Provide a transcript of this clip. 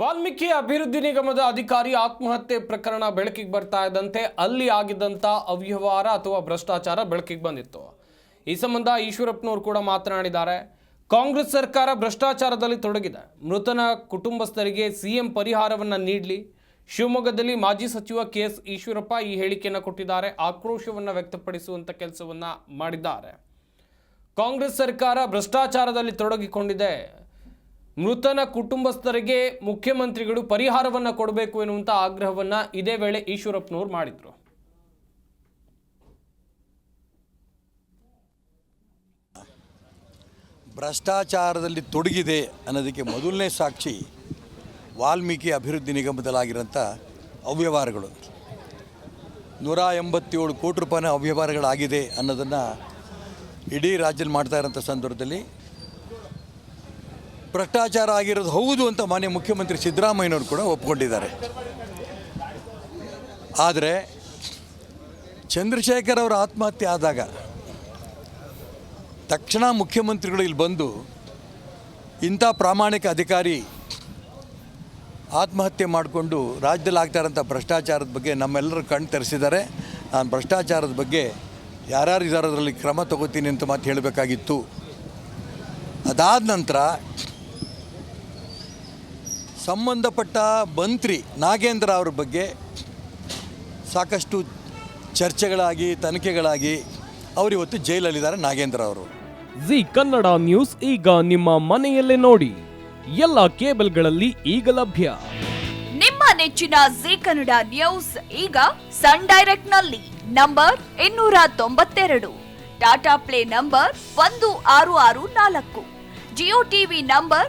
ವಾಲ್ಮೀಕಿ ಅಭಿವೃದ್ಧಿ ನಿಗಮದ ಅಧಿಕಾರಿ ಆತ್ಮಹತ್ಯೆ ಪ್ರಕರಣ ಬೆಳಕಿಗೆ ಬರ್ತಾ ಇದ್ದಂತೆ ಅಲ್ಲಿ ಆಗಿದ್ದಂಥ ಅವ್ಯವಹಾರ ಅಥವಾ ಭ್ರಷ್ಟಾಚಾರ ಬೆಳಕಿಗೆ ಬಂದಿತ್ತು. ಈ ಸಂಬಂಧ ಈಶ್ವರಪ್ಪನವರು ಕೂಡ ಮಾತನಾಡಿದ್ದಾರೆ. ಕಾಂಗ್ರೆಸ್ ಸರ್ಕಾರ ಭ್ರಷ್ಟಾಚಾರದಲ್ಲಿ ತೊಡಗಿದೆ. ಮೃತನ ಕುಟುಂಬಸ್ಥರಿಗೆ ಸಿಎಂ ಪರಿಹಾರವನ್ನು ನೀಡಲಿ. ಶಿವಮೊಗ್ಗದಲ್ಲಿ ಮಾಜಿ ಸಚಿವ ಕೆ ಎಸ್ ಈಶ್ವರಪ್ಪ ಈ ಹೇಳಿಕೆಯನ್ನು ಕೊಟ್ಟಿದ್ದಾರೆ. ಆಕ್ರೋಶವನ್ನು ವ್ಯಕ್ತಪಡಿಸುವಂಥ ಕೆಲಸವನ್ನು ಮಾಡಿದ್ದಾರೆ. ಕಾಂಗ್ರೆಸ್ ಸರ್ಕಾರ ಭ್ರಷ್ಟಾಚಾರದಲ್ಲಿ ತೊಡಗಿಕೊಂಡಿದೆ. ಮೃತನ ಕುಟುಂಬಸ್ಥರಿಗೆ ಮುಖ್ಯಮಂತ್ರಿಗಳು ಪರಿಹಾರವನ್ನು ಕೊಡಬೇಕು ಎನ್ನುವಂಥ ಆಗ್ರಹವನ್ನು ಇದೇ ವೇಳೆ ಈಶ್ವರಪ್ಪನವರು ಮಾಡಿದರು. ಭ್ರಷ್ಟಾಚಾರದಲ್ಲಿ ತೊಡಗಿದೆ ಅನ್ನೋದಕ್ಕೆ ಮೊದಲನೇ ಸಾಕ್ಷಿ ವಾಲ್ಮೀಕಿ ಅಭಿವೃದ್ಧಿ ನಿಗಮದಲ್ಲಾಗಿರೋಂಥ ಅವ್ಯವಹಾರಗಳು. ನೂರ ಎಂಬತ್ತೇಳು ಕೋಟಿ ರೂಪಾಯಿನ ಅವ್ಯವಹಾರಗಳಾಗಿದೆ ಅನ್ನೋದನ್ನು ಇಡೀ ರಾಜ್ಯದಲ್ಲಿ ಮಾಡ್ತಾ ಇರೋಂಥ ಸಂದರ್ಭದಲ್ಲಿ ಭ್ರಷ್ಟಾಚಾರ ಆಗಿರೋದು ಹೌದು ಅಂತ ಮಾನ್ಯ ಮುಖ್ಯಮಂತ್ರಿ ಸಿದ್ದರಾಮಯ್ಯನವರು ಕೂಡ ಒಪ್ಕೊಂಡಿದ್ದಾರೆ. ಆದರೆ ಚಂದ್ರಶೇಖರ್ ಅವರ ಆತ್ಮಹತ್ಯೆ ಆದಾಗ ತಕ್ಷಣ ಮುಖ್ಯಮಂತ್ರಿಗಳು ಇಲ್ಲಿ ಬಂದು ಇಂಥ ಪ್ರಾಮಾಣಿಕ ಅಧಿಕಾರಿ ಆತ್ಮಹತ್ಯೆ ಮಾಡಿಕೊಂಡು ರಾಜ್ಯದಲ್ಲಿ ಆಗ್ತಾ ಇರೋಂಥ ಭ್ರಷ್ಟಾಚಾರದ ಬಗ್ಗೆ ನಮ್ಮೆಲ್ಲರೂ ಕಣ್ಣು ತರಿಸಿದ್ದಾರೆ. ನಾನು ಭ್ರಷ್ಟಾಚಾರದ ಬಗ್ಗೆ ಯಾರ್ಯಾರು ಇದಾರದ್ರಲ್ಲಿ ಕ್ರಮ ತಗೋತೀನಿ ಅಂತ ಮಾತು ಹೇಳಬೇಕಾಗಿತ್ತು. ಅದಾದ ನಂತರ ಸಂಬಂಧಪಟ್ಟ ಮಂತ್ರಿ ನಾಗೇಂದ್ರ ಅವ್ರ ಬಗ್ಗೆ ಸಾಕಷ್ಟು ಚರ್ಚೆಗಳಾಗಿ ತನಿಖೆಗಳಾಗಿ ಅವರಿವತ್ತು ಜೈಲಲ್ಲಿದ್ದಾರೆ ನಾಗೇಂದ್ರ ಅವರು. ಜಿ ಕನ್ನಡ ನ್ಯೂಸ್ ಈಗ ನಿಮ್ಮ ಮನೆಯಲ್ಲೇ ನೋಡಿ. ಎಲ್ಲ ಕೇಬಲ್ಗಳಲ್ಲಿ ಈಗ ಲಭ್ಯ. ನಿಮ್ಮ ನೆಚ್ಚಿನ ಜಿ ಕನ್ನಡ ನ್ಯೂಸ್ ಈಗ ಸನ್ ಡೈರೆಕ್ಟ್ನಲ್ಲಿ ನಂಬರ್ ಇನ್ನೂರ ತೊಂಬತ್ತೆರಡು ಟಾಟಾ ಪ್ಲೇ ನಂಬರ್ ಒಂದು ಆರು ಆರು ನಾಲ್ಕು ಜಿಯೋ ಟಿವಿ ನಂಬರ್